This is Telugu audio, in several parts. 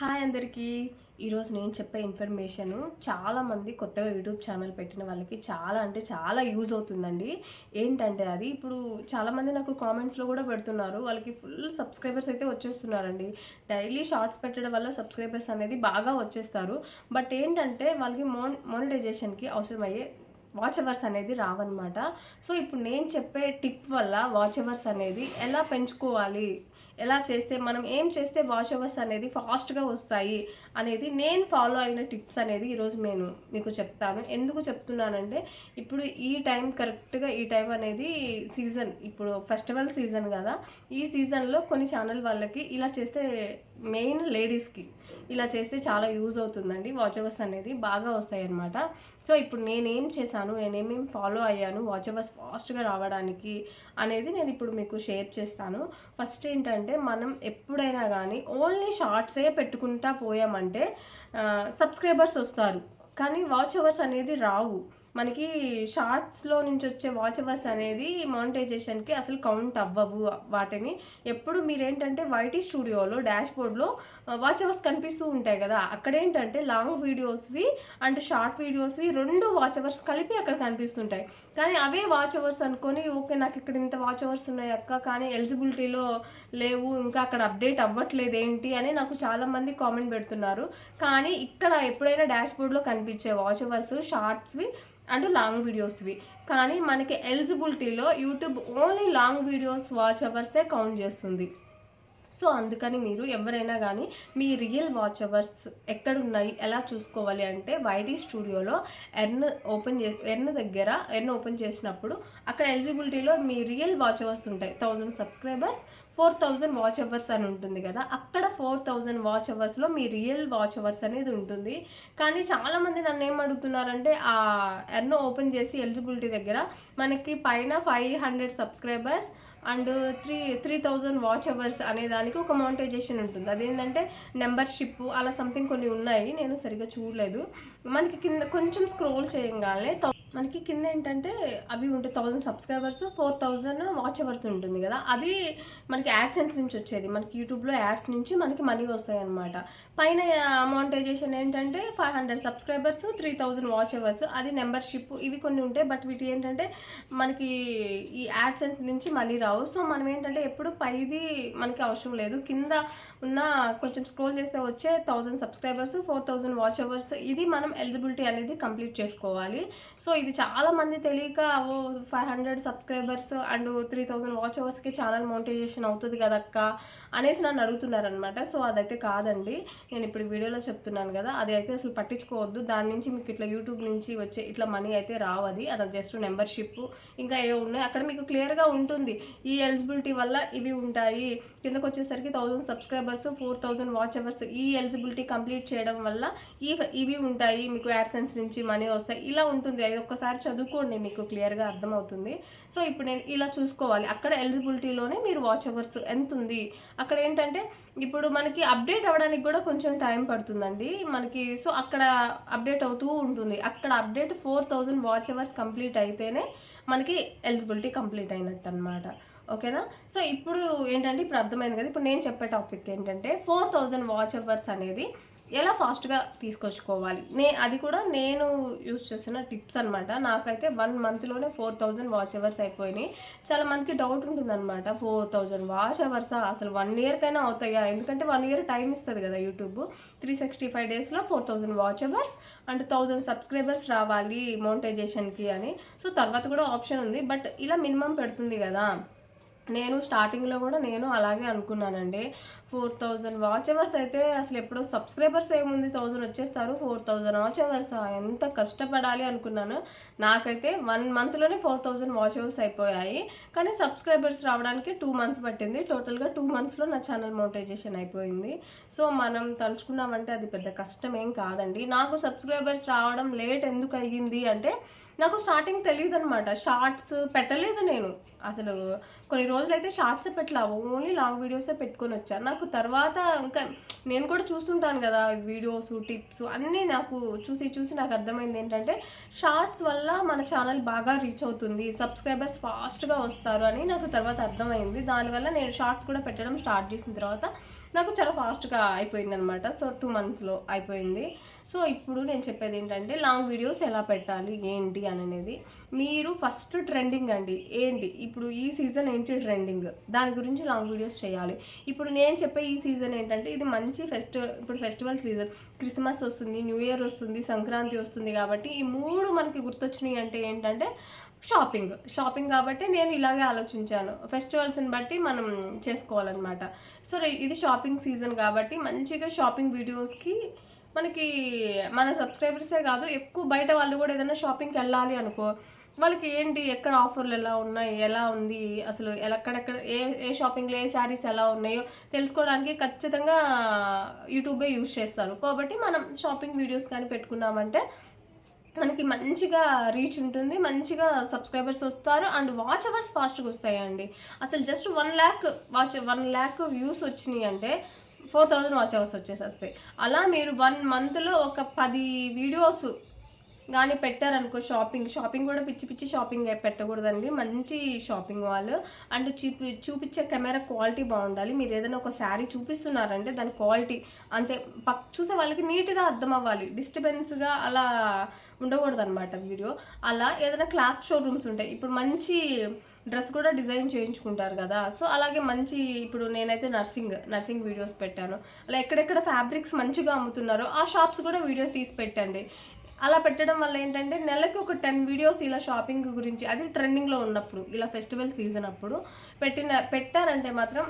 హాయ్ అందరికీ. ఈరోజు నేను చెప్పే ఇన్ఫర్మేషన్ చాలామంది కొత్తగా యూట్యూబ్ ఛానల్ పెట్టిన వాళ్ళకి చాలా అంటే చాలా యూజ్ అవుతుందండి. ఏంటంటే అది ఇప్పుడు చాలామంది నాకు కామెంట్స్లో కూడా పెడుతున్నారు. వాళ్ళకి ఫుల్ సబ్స్క్రైబర్స్ అయితే వచ్చేస్తున్నారండి. డైలీ షార్ట్స్ పెట్టడం వల్ల సబ్స్క్రైబర్స్ అనేది బాగా వచ్చేస్తారు. బట్ ఏంటంటే వాళ్ళకి మోన్ మోనిటైజేషన్కి అవసరమయ్యే వాచ్ అవర్స్ అనేది రావన్నమాట. సో ఇప్పుడు నేను చెప్పే టిప్ వల్ల వాచ్ అవర్స్ అనేది ఎలా పెంచుకోవాలి? ఎలా చేస్తే మనం ఏం చేస్తే వాచ్ అవర్స్ అనేది ఫాస్ట్గా వస్తాయి? అనేది నేను ఫాలో అయిన టిప్స్ అనేది ఈరోజు నేను మీకు చెప్తాను. ఎందుకు చెప్తున్నానంటే ఇప్పుడు ఈ టైం కరెక్ట్గా ఈ టైం అనేది సీజన్ ఇప్పుడు ఫెస్టివల్ సీజన్ కదా. ఈ సీజన్లో కొన్ని ఛానల్ వాళ్ళకి ఇలా చేస్తే మెయిన్ లేడీస్కి ఇలా చేస్తే చాలా యూజ్ అవుతుందండి. వాచ్ అవర్స్ అనేది బాగా వస్తాయి అన్నమాట సో ఇప్పుడు నేనేం చేశాను నేనేమేం ఫాలో అయ్యాను వాచ్ అవర్స్ ఫాస్ట్గా రావడానికి అనేది నేను ఇప్పుడు మీకు షేర్ చేస్తాను. ఫస్ట్ ఏంటంటే మనం ఎప్పుడైనా కానీ ఓన్లీ షార్ట్సే పెట్టుకుంటా పోయామంటే సబ్స్క్రైబర్స్ వస్తారు. కానీ వాచ్ అవర్స్ అనేది రావు. మనకి షార్ట్స్లో నుంచి వచ్చే వాచ్ అవర్స్ అనేది మానిటైజేషన్కి అసలు కౌంట్ అవ్వవు వాటిని. ఎప్పుడు మీరేంటంటే వైటీ స్టూడియోలో డాష్ బోర్డ్లో వాచ్ అవర్స్ కనిపిస్తూ ఉంటాయి కదా. అక్కడ ఏంటంటే లాంగ్ వీడియోస్వి అండ్ షార్ట్ వీడియోస్వి రెండు వాచ్ అవర్స్ కలిపి అక్కడ కనిపిస్తుంటాయి. కానీ అవే వాచ్ అవర్స్ అనుకొని ఓకే నాకు ఇక్కడ ఇంత వాచ్ అవర్స్ ఉన్నాయి అక్క కానీ ఎలిజిబిలిటీలో లేవు ఇంకా అక్కడ అప్డేట్ అవ్వట్లేదు ఏంటి అని నాకు చాలామంది కామెంట్ పెడుతున్నారు. కానీ ఇక్కడ ఎప్పుడైనా డాష్ బోర్డ్లో కనిపించే వాచ్ అవర్స్ షార్ట్స్వి అండ్ లాంగ్ వీడియోస్వి. కానీ మనకి ఎలిజిబిలిటీలో YouTube only long videos watch అవర్సే count చేస్తుంది. సో అందుకని మీరు ఎవరైనా కానీ మీ రియల్ వాచ్ అవర్స్ ఎక్కడున్నాయి ఎలా చూసుకోవాలి అంటే వైటీ స్టూడియోలో ఎర్న్ ఓపెన్ చే ఎర్న్ దగ్గర ఎర్న్ ఓపెన్ చేసినప్పుడు అక్కడ ఎలిజిబిలిటీలో మీ రియల్ వాచ్ అవర్స్ ఉంటాయి. Thousand subscribers four thousand watch hours అని ఉంటుంది కదా. అక్కడ ఫోర్ థౌజండ్ వాచ్ అవర్స్లో మీ రియల్ వాచ్ అవర్స్ అనేది ఉంటుంది. కానీ చాలామంది నన్ను ఏం అడుగుతున్నారంటే ఆ ఎర్న్ ఓపెన్ చేసి ఎలిజిబిలిటీ దగ్గర మనకి పైన five hundred subscribers and three three thousand watch hours అనే దానికి ఒక మౌంటైజేషన్ ఉంటుంది. అదేంటంటే నెంబర్షిప్ అలా సంథింగ్ కొన్ని ఉన్నాయి. నేను సరిగ్గా చూడలేదు. మనకి కింద కొంచెం స్క్రోల్ చేయగానే థౌ- మనకి కింద ఏంటంటే అవి ఉంటాయి thousand subscribers four thousand watch hours ఉంటుంది కదా. అది మనకి యాడ్సెన్స్ నుంచి వచ్చేది. మనకి యూట్యూబ్లో యాడ్స్ నుంచి మనకి మనీ వస్తాయి అనమాట పైన అమౌంటైజేషన్ ఏంటంటే five hundred subscribers three thousand watch hours అది నెంబర్షిప్ ఇవి కొన్ని ఉంటాయి. బట్ వీటి ఏంటంటే మనకి ఈ యాడ్సెన్స్ నుంచి మనీ రావు. సో మనం ఏంటంటే ఎప్పుడు పైది మనకి అవసరం లేదు. కింద ఉన్న కొంచెం స్క్రోల్ చేస్తే వచ్చే thousand subscribers four thousand watch hours ఇది మనం ఎలిజిబిలిటీ అనేది కంప్లీట్ చేసుకోవాలి. సో ఇది చాలా మంది తెలియక ఓ five hundred subscribers and three thousand watch అవర్స్కి ఛానల్ మౌంటైజేషన్ అవుతుంది కదక్క అనేసి నన్ను అడుగుతున్నారనమాట సో అదైతే కాదండి. నేను ఇప్పుడు వీడియోలో చెప్తున్నాను కదా అది అయితే అసలు పట్టించుకోవద్దు. దాని నుంచి మీకు ఇట్లా యూట్యూబ్ నుంచి వచ్చే ఇట్లా మనీ అయితే రావది. అది జస్ట్ మెంబర్షిప్ ఇంకా ఏ ఉన్నాయి. అక్కడ మీకు క్లియర్గా ఉంటుంది. ఈ ఎలిజిబిలిటీ వల్ల ఇవి ఉంటాయి. కిందకు వచ్చేసరికి thousand subscribers four thousand watch hours ఈ ఎలిజిబిలిటీ కంప్లీట్ చేయడం వల్ల ఈ ఇవి ఉంటాయి. మీకు యాడ్సెన్స్ నుంచి మనీ వస్తాయి. ఇలా ఉంటుంది. అది ఒక్కసారి చదువుకోండి మీకు క్లియర్గా అర్థమవుతుంది. సో ఇప్పుడు నేను ఇలా చూసుకోవాలి. అక్కడ ఎలిజిబిలిటీలోనే మీరు వాచ్ అవర్స్ ఎంత ఉంది అక్కడ ఏంటంటే ఇప్పుడు మనకి అప్డేట్ అవ్వడానికి కూడా కొంచెం టైం పడుతుందండి. మనకి సో అక్కడ అప్డేట్ అవుతూ ఉంటుంది. అక్కడ update four thousand watch hours complete అయితేనే మనకి ఎలిజిబిలిటీ కంప్లీట్ అయినట్టు అనమాట ఓకేనా? సో ఇప్పుడు ఏంటంటే ఇప్పుడు అర్థమైంది కదా. ఇప్పుడు నేను చెప్పే టాపిక్ ఏంటంటే ఫోర్ థౌజండ్ వాచ్ అవర్స్ అనేది ఎలా ఫాస్ట్గా తీసుకొచ్చుకోవాలి? నే అది కూడా నేను యూస్ చేస్తున్న టిప్స్ అనమాట నాకైతే వన్ మంత్లోనే ఫోర్ థౌజండ్ వాచ్ అవర్స్ అయిపోయినాయి. చాలా మందికి డౌట్ ఉంటుందన్నమాట. ఫోర్ థౌజండ్ వాచ్ అవర్సా అసలు వన్ ఇయర్కైనా అవుతాయా? ఎందుకంటే వన్ ఇయర్ టైం ఇస్తుంది కదా యూట్యూబ్. త్రీ సిక్స్టీ ఫైవ్ డేస్లో four thousand watch hours and thousand subscribers రావాలి మౌంటైజేషన్కి అని. సో తర్వాత కూడా ఆప్షన్ ఉంది. బట్ ఇలా మినిమం పెడుతుంది కదా. నేను స్టార్టింగ్లో కూడా నేను అలాగే అనుకున్నానండి. ఫోర్ థౌజండ్ వాచ్ అవర్స్ అయితే అసలు ఎప్పుడో సబ్స్క్రైబర్స్ ఏముంది? థౌజండ్ వచ్చేస్తారు. ఫోర్ థౌజండ్ వాచ్ అవర్స్ ఎంత కష్టపడాలి అనుకున్నాను. నాకైతే వన్ మంత్లోనే ఫోర్ థౌజండ్ వాచ్ అవర్స్ అయిపోయాయి. కానీ సబ్స్క్రైబర్స్ రావడానికి టూ మంత్స్ పట్టింది. టోటల్గా టూ మంత్స్లో నా ఛానల్ మోటైజేషన్ అయిపోయింది. సో మనం తలుచుకున్నామంటే అది పెద్ద కష్టం ఏం కాదండి. నాకు సబ్స్క్రైబర్స్ రావడం లేట్ ఎందుకు అయ్యింది అంటే నాకు స్టార్టింగ్ తెలియదు అనమాట షార్ట్స్ పెట్టలేదు నేను. అసలు కొన్ని రోజులైతే షార్ట్స్ పెట్టలా ఓన్లీ లాంగ్ వీడియోసే పెట్టుకొని వచ్చాను నాకు తర్వాత ఇంకా నేను కూడా చూస్తుంటాను కదా వీడియోస్ టిప్స్ అన్నీ నాకు చూసి చూసి నాకు అర్థమైంది ఏంటంటే షార్ట్స్ వల్ల మన ఛానల్ బాగా రీచ్ అవుతుంది సబ్స్క్రైబర్స్ ఫాస్ట్గా వస్తారు అని నాకు తర్వాత అర్థమైంది. దానివల్ల నేను షార్ట్స్ కూడా పెట్టడం స్టార్ట్ చేసిన తర్వాత నాకు చాలా ఫాస్ట్గా అయిపోయింది అనమాట సో టూ మంత్స్లో అయిపోయింది. సో ఇప్పుడు నేను చెప్పేది ఏంటంటే లాంగ్ వీడియోస్ ఎలా పెట్టాలి ఏంటి అని అనేది మీరు ఫస్ట్ ట్రెండింగ్ అండి. ఏంటి? ఇప్పుడు ఈ సీజన్ ఏంటి ట్రెండింగ్? దాని గురించి లాంగ్ వీడియోస్ చేయాలి. ఇప్పుడు నేను చెప్పే ఈ సీజన్ ఏంటంటే ఇది మంచి ఫెస్టివల్ ఇప్పుడు ఫెస్టివల్ సీజన్. క్రిస్మస్ వస్తుంది న్యూ ఇయర్ వస్తుంది సంక్రాంతి వస్తుంది కాబట్టి ఈ మూడు మనకి గుర్తొచ్చినాయి అంటే ఏంటంటే షాపింగ్. షాపింగ్ కాబట్టి నేను ఇలాగే ఆలోచించాను. ఫెస్టివల్స్ని బట్టి మనం చేసుకోవాలన్నమాట. సో ఇది షాపింగ్ సీజన్ కాబట్టి మంచిగా షాపింగ్ వీడియోస్కి మనకి మన సబ్స్క్రైబర్సే కాదు ఎక్కువ బయట వాళ్ళు కూడా ఏదైనా షాపింగ్కి వెళ్ళాలి అనుకో వాళ్ళకి ఏంటి ఎక్కడ ఆఫర్లు ఎలా ఉన్నాయి ఎలా ఉంది అసలు ఎక్కడెక్కడ ఏ ఏ షాపింగ్లో ఏ శారీస్ ఎలా ఉన్నాయో తెలుసుకోవడానికి ఖచ్చితంగా యూట్యూబే యూజ్ చేస్తారు. కాబట్టి మనం షాపింగ్ వీడియోస్ కానీ పెట్టుకున్నామంటే మనకి మంచిగా రీచ్ ఉంటుంది మంచిగా సబ్స్క్రైబర్స్ వస్తారు అండ్ వాచ్ అవర్స్ ఫాస్ట్గా వస్తాయండి. అసలు just one lakh watch one lakh views వచ్చినాయి అంటే ఫోర్ థౌజండ్ వాచ్ అవర్స్ వచ్చేసేస్తాయి. అలా మీరు వన్ మంత్లో ఒక పది వీడియోస్ కానీ పెట్టారనుకో షాపింగ్. షాపింగ్ కూడా పిచ్చి పిచ్చి షాపింగ్ పెట్టకూడదండి. మంచి షాపింగ్ వాళ్ళు. అండ్ చూపి చూపించే కెమెరా క్వాలిటీ బాగుండాలి. మీరు ఏదైనా ఒక శారీ చూపిస్తున్నారంటే దాని క్వాలిటీ అంతే. పక్ చూసే వాళ్ళకి నీట్గా అర్థం అవ్వాలి. డిస్టర్బెన్స్గా అలా ఉండకూడదు అనమాట వీడియో. అలా ఏదైనా క్లాత్ షోరూమ్స్ ఉంటాయి. ఇప్పుడు మంచి డ్రెస్ కూడా డిజైన్ చేయించుకుంటారు కదా. సో అలాగే మంచి ఇప్పుడు నేనైతే నర్సింగ్ నర్సింగ్ వీడియోస్ పెట్టాను. అలా ఎక్కడెక్కడ ఫ్యాబ్రిక్స్ మంచిగా అమ్ముతున్నారో ఆ షాప్స్ కూడా వీడియో తీసి పెట్టండి. అలా పెట్టడం వల్ల ఏంటంటే నెలకి ఒక టెన్ వీడియోస్ ఇలా షాపింగ్ గురించి అది ట్రెండింగ్లో ఉన్నప్పుడు ఇలా ఫెస్టివల్ సీజన్ అప్పుడు పెట్టిన పెట్టారంటే మాత్రం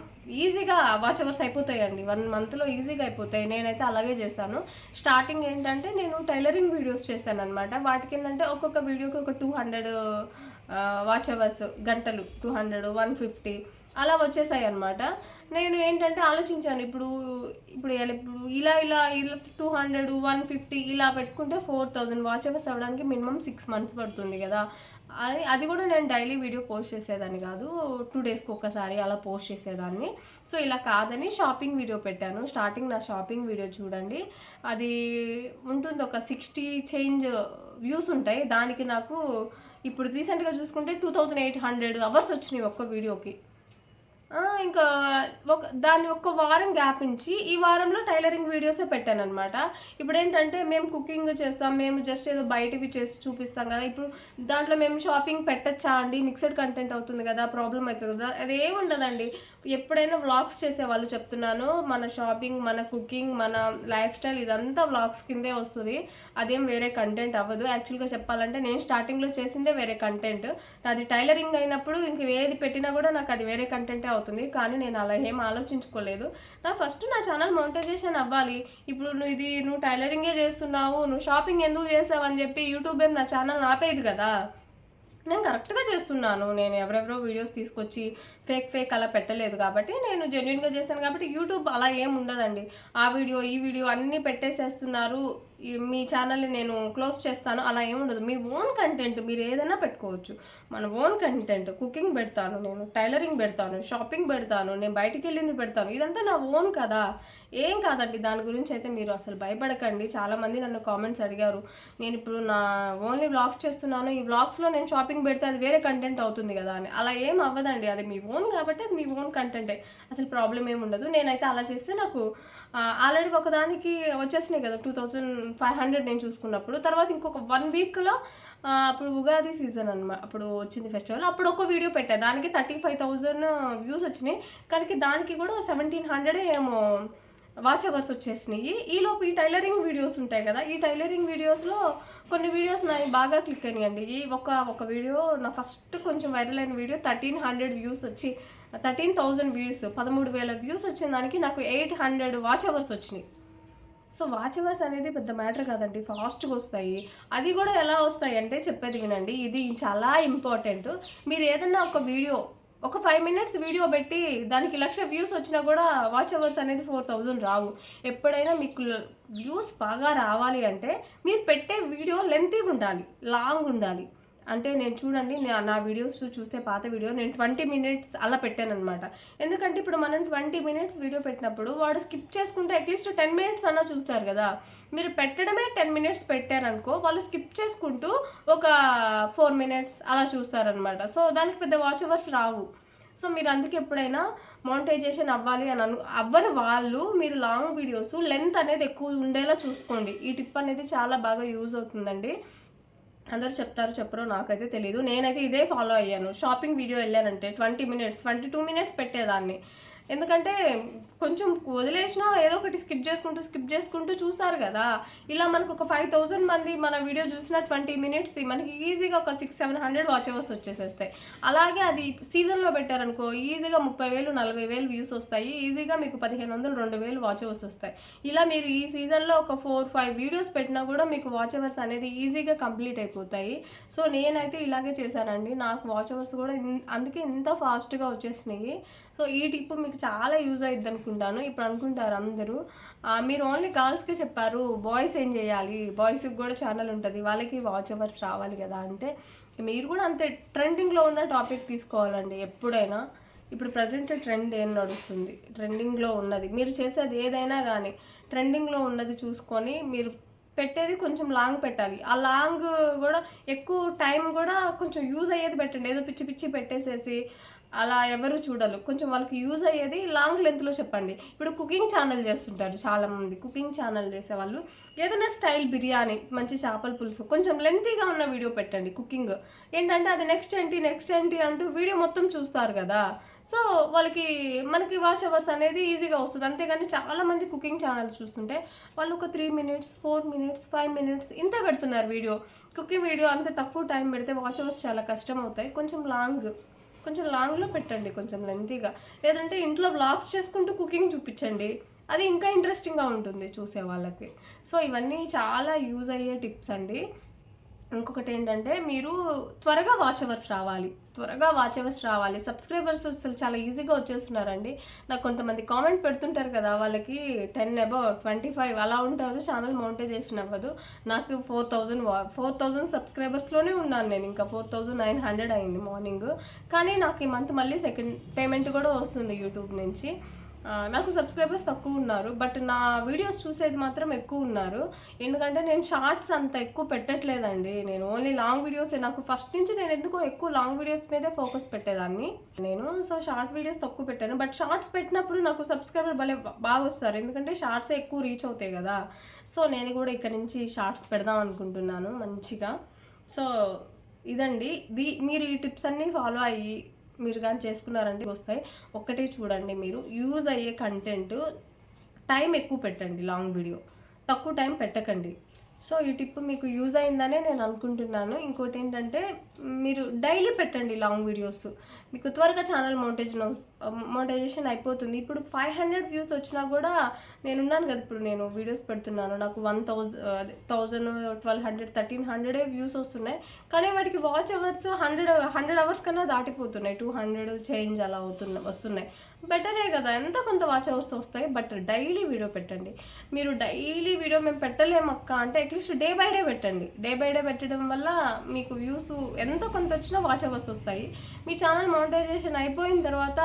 ఈజీగా వాచ్ అవర్స్ అయిపోతాయండి. వన్ మంత్లో ఈజీగా అయిపోతాయి. నేనైతే అలాగే చేశాను. స్టార్టింగ్ ఏంటంటే నేను టైలరింగ్ వీడియోస్ చేశాను అనమాట వాటికి ఏంటంటే ఒక్కొక్క వీడియోకి ఒక టూ హండ్రెడ్ వాచ్ అవర్స్ గంటలు టూ హండ్రెడ్ వన్ ఫిఫ్టీ అలా వచ్చేసాయి అనమాట నేను ఏంటంటే ఆలోచించాను ఇప్పుడు ఇప్పుడు ఇప్పుడు ఇలా ఇలా ఇలా టూ హండ్రెడ్ వన్ ఫిఫ్టీ ఇలా పెట్టుకుంటే ఫోర్ థౌజండ్ వాచ్ అవర్స్ అవ్వడానికి మినిమం సిక్స్ మంత్స్ పడుతుంది కదా. అని అది కూడా నేను డైలీ వీడియో పోస్ట్ చేసేదాన్ని కాదు టూ డేస్కి ఒక్కసారి అలా పోస్ట్ చేసేదాన్ని. సో ఇలా కాదని షాపింగ్ వీడియో పెట్టాను. స్టార్టింగ్ నా షాపింగ్ వీడియో చూడండి. అది ఉంటుంది ఒక సిక్స్టీ చేంజ్ వ్యూస్ ఉంటాయి. దానికి నాకు ఇప్పుడు రీసెంట్గా చూసుకుంటే two thousand eight hundred hours వచ్చినాయి ఒక్క వీడియోకి ఇంకా ఒక దాన్ని ఒక్క వారం గ్యాప్ ఇచ్చి ఈ వారంలో టైలరింగ్ వీడియోసే పెట్టాను అనమాట ఇప్పుడు ఏంటంటే మేము కుకింగ్ చేస్తాం మేము జస్ట్ ఏదో బయటవి చేసి చూపిస్తాం కదా. ఇప్పుడు దాంట్లో మేము షాపింగ్ పెట్టచ్చా అండి? మిక్సడ్ కంటెంట్ అవుతుంది కదా ప్రాబ్లం అవుతుంది కదా. అదేం ఉండదండి. ఎప్పుడైనా వ్లాగ్స్ చేసే వాళ్ళు చెప్తున్నాను మన షాపింగ్ మన కుకింగ్ మన లైఫ్ స్టైల్ ఇదంతా వ్లాగ్స్ కిందే వస్తుంది. అదేం వేరే కంటెంట్ అవ్వదు. యాక్చువల్గా చెప్పాలంటే నేను స్టార్టింగ్లో చేసిందే వేరే కంటెంట్. నాది టైలరింగ్ అయినప్పుడు ఇంక ఏది పెట్టినా కూడా నాకు అది వేరే కంటెంటే అవుతుంది. కానీ నేను అలా ఏం ఆలోచించుకోలేదు. నా ఫస్ట్ నా ఛానల్ మోనిటైజేషన్ అవ్వాలి. ఇప్పుడు నువ్వు ఇది నువ్వు టైలరింగే చేస్తున్నావు నువ్వు షాపింగ్ ఎందుకు చేసావు అని చెప్పి యూట్యూబ్ ఏం నా ఛానల్ ఆపేది కదా. నేను కరెక్ట్గా చేస్తున్నాను. నేను ఎవరెవరో వీడియోస్ తీసుకొచ్చి ఫేక్ ఫేక్ అలా పెట్టలేదు కాబట్టి నేను జెన్యున్గా చేశాను కాబట్టి యూట్యూబ్ అలా ఏం ఉండదండి. ఆ వీడియో ఈ వీడియో అన్నీ పెట్టేసేస్తున్నారు. మీ ఛానల్ని నేను క్లోజ్ చేస్తాను. అలా ఏముండదు ఉండదు. మీ ఓన్ కంటెంట్ మీరు ఏదైనా పెట్టుకోవచ్చు. మన ఓన్ కంటెంట్ కుకింగ్ పెడతాను నేను టైలరింగ్ పెడతాను షాపింగ్ పెడతాను నేను బయటికి వెళ్ళింది పెడతాను. ఇదంతా నా ఓన్ కదా. ఏం కాదండి. దాని గురించి అయితే మీరు అసలు భయపడకండి. చాలామంది నన్ను కామెంట్స్ అడిగారు. నేను ఇప్పుడు నా ఓన్లీ వ్లాగ్స్ చేస్తున్నాను. ఈ వ్లాగ్స్లో నేను షాపింగ్ పెడితే అది వేరే కంటెంట్ అవుతుంది కదా అని. అలా ఏం అవ్వదండి. అది మీ ఓన్ కాబట్టి అది మీ ఓన్ కంటెంటే అసలు ప్రాబ్లం ఏమి ఉండదు. నేనైతే అలా చేస్తే నాకు ఆల్రెడీ ఒకదానికి వచ్చేసినాయి కదా. టూ థౌజండ్ ఫైవ్ హండ్రెడ్ నేను చూసుకున్నప్పుడు. తర్వాత ఇంకొక వన్ వీక్లో అప్పుడు ఉగాది సీజన్ అనమాట అప్పుడు వచ్చింది ఫెస్టివల్ అప్పుడు ఒక వీడియో పెట్టా. దానికి థర్టీ ఫైవ్ థౌజండ్ వ్యూస్ వచ్చినాయి. కానీ దానికి కూడా సెవెంటీన్ హండ్రెడ్ ఏమో వాచ్ అవర్స్ వచ్చేసినాయి. ఈలోపు ఈ టైలరింగ్ వీడియోస్ ఉంటాయి కదా ఈ టైలరింగ్ వీడియోస్లో కొన్ని వీడియోస్ నాకు బాగా క్లిక్ అయినాయండి. ఈ ఒక ఒక వీడియో నా ఫస్ట్ కొంచెం వైరల్ అయిన వీడియో థర్టీన్ హండ్రెడ్ వ్యూస్ వచ్చి థర్టీన్ థౌజండ్ వ్యూస్ పదమూడు వేల వ్యూస్ వచ్చిన దానికి నాకు ఎయిట్ హండ్రెడ్ వాచ్ అవర్స్ వచ్చినాయి. సో వాచ్ అవర్స్ అనేది పెద్ద మ్యాటర్ కాదండి ఫాస్ట్గా వస్తాయి. అది కూడా ఎలా వస్తాయి అంటే చెప్పేది వినండి ఇది చాలా ఇంపార్టెంట్. మీరు ఏదన్నా ఒక వీడియో ఒక ఫైవ్ మినిట్స్ వీడియో పెట్టి దానికి లక్ష వ్యూస్ వచ్చినా కూడా వాచ్ అవర్స్ అనేది ఫోర్ థౌజండ్ రావు. ఎప్పుడైనా మీకు వ్యూస్ బాగా రావాలి అంటే మీరు పెట్టే వీడియో లెంతీ ఉండాలి లాంగ్ ఉండాలి. అంటే నేను చూడండి నా- వీడియోస్ చూస్తే పాత వీడియో నేను ట్వంటీ మినిట్స్ అలా పెట్టాను అనమాట ఎందుకంటే ఇప్పుడు మనం ట్వంటీ మినిట్స్ వీడియో పెట్టినప్పుడు వాడు స్కిప్ చేసుకుంటే అట్లీస్ట్ టెన్ మినిట్స్ అన్నా చూస్తారు కదా. మీరు పెట్టడమే టెన్ మినిట్స్ పెట్టారనుకో వాళ్ళు స్కిప్ చేసుకుంటూ ఒక ఫోర్ మినిట్స్ అలా చూస్తారనమాట సో దానికి పెద్ద వాచ్ అవర్స్ రావు. సో మీరు అందుకే ఎప్పుడైనా మోనిటైజేషన్ అవ్వాలి అని అను అవ్వని వాళ్ళు మీరు లాంగ్ వీడియోస్ లెంత్ అనేది ఎక్కువ ఉండేలా చూసుకోండి. ఈ టిప్ అనేది చాలా బాగా యూజ్ అవుతుందండి. అందరు చెప్తారు చెప్పరో నాకైతే తెలియదు నేనైతే ఇదే ఫాలో అయ్యాను. Shopping video వెళ్ళానంటే twenty minutes twenty two minutes పెట్టేదాన్ని. ఎందుకంటే కొంచెం వదిలేసినా ఏదో ఒకటి స్కిప్ చేసుకుంటూ స్కిప్ చేసుకుంటూ చూస్తారు కదా. ఇలా మనకు ఒక ఫైవ్ థౌజండ్ మంది మన వీడియో చూసిన ట్వంటీ మినిట్స్ మనకి ఈజీగా ఒక six seven hundred watch hours వచ్చేసేస్తాయి. అలాగే అది సీజన్లో పెట్టారనుకో ఈజీగా ముప్పై వేలు నలభై వేలు వ్యూస్ వస్తాయి. ఈజీగా మీకు పదిహేను వందలు రెండు వేలు వాచ్ అవర్స్ వస్తాయి. ఇలా మీరు ఈ సీజన్లో ఒక ఫోర్ ఫైవ్ వీడియోస్ పెట్టినా కూడా మీకు వాచ్ అవర్స్ అనేది ఈజీగా కంప్లీట్ అయిపోతాయి. సో నేనైతే ఇలాగే చేశానండి. నాకు వాచ్ అవర్స్ కూడా ఇన్- అందుకే ఇంత ఫాస్ట్గా వచ్చేసినాయి. సో ఈ టిప్ మీకు చాలా యూజ్ అయ్యిద్ది అనుకుంటాను. ఇప్పుడు అనుకుంటారు అందరూ. మీరు ఓన్లీ గర్ల్స్కే చెప్పారు బాయ్స్ ఏం చేయాలి? బాయ్స్కి కూడా ఛానల్ ఉంటుంది. వాళ్ళకి వాచ్ అవర్స్ రావాలి కదా అంటే మీరు కూడా అంతే ట్రెండింగ్లో ఉన్న టాపిక్ తీసుకోవాలండి ఎప్పుడైనా. ఇప్పుడు ప్రజెంట్ ట్రెండ్ ఏం నడుస్తుంది? ట్రెండింగ్లో ఉన్నది. మీరు చేసేది ఏదైనా కానీ ట్రెండింగ్లో ఉన్నది చూసుకొని మీరు పెట్టేది కొంచెం లాంగ్ పెట్టాలి. ఆ లాంగ్ కూడా ఎక్కువ టైం కూడా కొంచెం యూజ్ అయ్యేది పెట్టండి. ఏదో పిచ్చి పిచ్చి పెట్టేసేసి అలా ఎవరు చూడరు. కొంచెం వాళ్ళకి యూజ్ అయ్యేది లాంగ్ లెంత్లో చెప్పండి. ఇప్పుడు కుకింగ్ ఛానల్ చేస్తుంటారు చాలామంది. కుకింగ్ ఛానల్ చేసేవాళ్ళు ఏదైనా స్టైల్ బిర్యానీ మంచి చేపల పులుసు కొంచెం లెంతీగా ఉన్న వీడియో పెట్టండి కుకింగ్ ఏంటంటే అది నెక్స్ట్ ఏంటి నెక్స్ట్ ఏంటి అంటూ వీడియో మొత్తం చూస్తారు కదా. సో వాళ్ళకి మనకి వాచ్ అవర్స్ అనేది ఈజీగా వస్తుంది. అంతేగాని చాలామంది కుకింగ్ ఛానల్స్ చూస్తుంటే వాళ్ళు ఒక three minutes four minutes five minutes ఇంత పెడుతున్నారు వీడియో కుకింగ్ వీడియో అంత తక్కువ టైం పెడితే వాచ్ అవర్స్ చాలా కష్టం అవుతాయి. కొంచెం లాంగ్ కొంచెం లాంగ్లో పెట్టండి కొంచెం లెంతీగా లేదంటే ఇంట్లో వ్లాగ్స్ చేసుకుంటూ కుకింగ్ చూపించండి. అది ఇంకా ఇంట్రెస్టింగ్గా ఉంటుంది చూసే వాళ్ళకి. సో ఇవన్నీ చాలా యూజ్ అయ్యే టిప్స్ అండి. ఇంకొకటి ఏంటంటే మీరు త్వరగా వాచ్ అవర్స్ రావాలి. త్వరగా వాచ్ అవర్స్ రావాలి. సబ్స్క్రైబర్స్ అసలు చాలా ఈజీగా వచ్చేస్తున్నారండి. నాకు కొంతమంది కామెంట్ పెడుతుంటారు కదా వాళ్ళకి టెన్ అబౌ ట్వంటీ ఫైవ్ అలా ఉంటారు. ఛానల్ మౌంటైజేషన్ అవ్వదు. నాకు ఫోర్ థౌజండ్ ఫోర్ థౌజండ్ సబ్స్క్రైబర్స్లోనే ఉన్నాను నేను. ఇంకా ఫోర్ థౌజండ్ నైన్ హండ్రెడ్ అయింది మార్నింగ్. కానీ నాకు ఈ మంత్ మళ్ళీ సెకండ్ పేమెంట్ కూడా వస్తుంది యూట్యూబ్ నుంచి. నాకు సబ్స్క్రైబర్స్ తక్కువ ఉన్నారు బట్ నా వీడియోస్ చూసేది మాత్రం ఎక్కువ ఉన్నారు. ఎందుకంటే నేను షార్ట్స్ అంత ఎక్కువ పెట్టట్లేదండి. నేను ఓన్లీ లాంగ్ వీడియోస్ నాకు ఫస్ట్ నుంచి నేను ఎందుకో ఎక్కువ లాంగ్ వీడియోస్ మీదే ఫోకస్ పెట్టేదాన్ని. నేను సో షార్ట్ వీడియోస్ తక్కువ పెట్టాను. బట్ షార్ట్స్ పెట్టినప్పుడు నాకు సబ్స్క్రైబర్ భలే బాగా వస్తారు. ఎందుకంటే షార్ట్స్ ఎక్కువ రీచ్ అవుతాయి కదా. సో నేను కూడా ఇక్కడ నుంచి షార్ట్స్ పెడదాం అనుకుంటున్నాను మంచిగా. సో ఇదండి. దీ మీరు ఈ టిప్స్ అన్నీ ఫాలో అయ్యి మీరు కానీ చేసుకున్నారంటే వస్తాయి. ఒక్కటే చూడండి మీరు. యూజ్ అయ్యే కంటెంట్ టైం ఎక్కువ పెట్టండి లాంగ్ వీడియో తక్కువ టైం పెట్టకండి. సో ఈ టిప్ మీకు యూజ్ అయిందనే నేను అనుకుంటున్నాను. ఇంకోటి ఏంటంటే మీరు డైలీ పెట్టండి లాంగ్ వీడియోస్. మీకు త్వరగా ఛానల్ మౌంటేషన్ మోటైజేషన్ అయిపోతుంది. ఇప్పుడు ఫైవ్ హండ్రెడ్ వ్యూస్ వచ్చినా కూడా నేను ఉన్నాను కదా ఇప్పుడు నేను వీడియోస్ పెడుతున్నాను. నాకు one thousand thousand twelve hundred thirteen హండ్రెడే వ్యూస్ వస్తున్నాయి. కానీ వాటికి watch hours hundred hundred hours కన్నా దాటిపోతున్నాయి. టూ హండ్రెడ్ చేంజ్ అలా అవుతున్నాయి వస్తున్నాయి. బెటరే కదా ఎంత కొంత వాచ్ అవర్స్ వస్తాయి బట్ డైలీ వీడియో పెట్టండి. మీరు డైలీ వీడియో మేము పెట్టలేము అక్క అంటే at least day by day పెట్టండి. డే బై డే పెట్టడం వల్ల మీకు వ్యూస్ ఎంత కొంత వచ్చినా వాచ్ అవర్స్ వస్తాయి. మీ ఛానల్ మౌంటైజేషన్ అయిపోయిన తర్వాత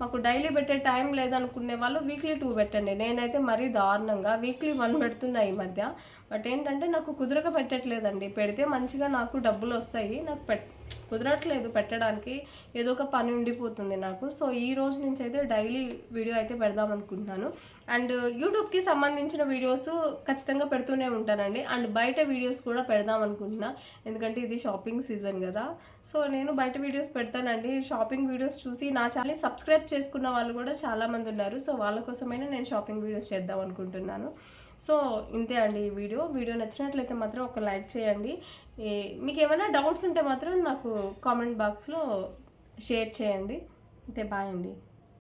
మాకు డైలీ పెట్టే టైం లేదనుకునే వాళ్ళు వీక్లీ టూ పెట్టండి. నేనైతే మరీ దారుణంగా వీక్లీ వన్ పెడుతున్నా ఈ మధ్య. బట్ ఏంటంటే నాకు కుదరక పెట్టట్లేదండి. పెడితే మంచిగా నాకు డబ్బులు వస్తాయి. నాకు పెట్ కుదరట్లేదు పెట్టడానికి. ఏదో ఒక పని ఉండిపోతుంది నాకు. సో ఈ రోజు నుంచి అయితే డైలీ వీడియో అయితే పెడదాం అనుకుంటున్నాను. అండ్ యూట్యూబ్కి సంబంధించిన వీడియోస్ ఖచ్చితంగా పెడుతూనే ఉంటానండి. అండ్ బయట వీడియోస్ కూడా పెడదాం అనుకుంటున్నా. ఎందుకంటే ఇది షాపింగ్ సీజన్ కదా. సో నేను బయట వీడియోస్ పెడతానండి. షాపింగ్ వీడియోస్ చూసి నా ఛానల్ సబ్స్క్రైబ్ చేసుకున్న వాళ్ళు కూడా చాలామంది ఉన్నారు. సో వాళ్ళ కోసమైనా నేను షాపింగ్ వీడియోస్ చేద్దాం అనుకుంటున్నాను. సో ఇంతే అండి ఈ వీడియో. వీడియో నచ్చినట్లయితే మాత్రం ఒక లైక్ చేయండి. మీకు ఏమైనా డౌట్స్ ఉంటే మాత్రం నాకు కామెంట్ బాక్స్లో షేర్ చేయండి. అంతే బాయ్ అండి.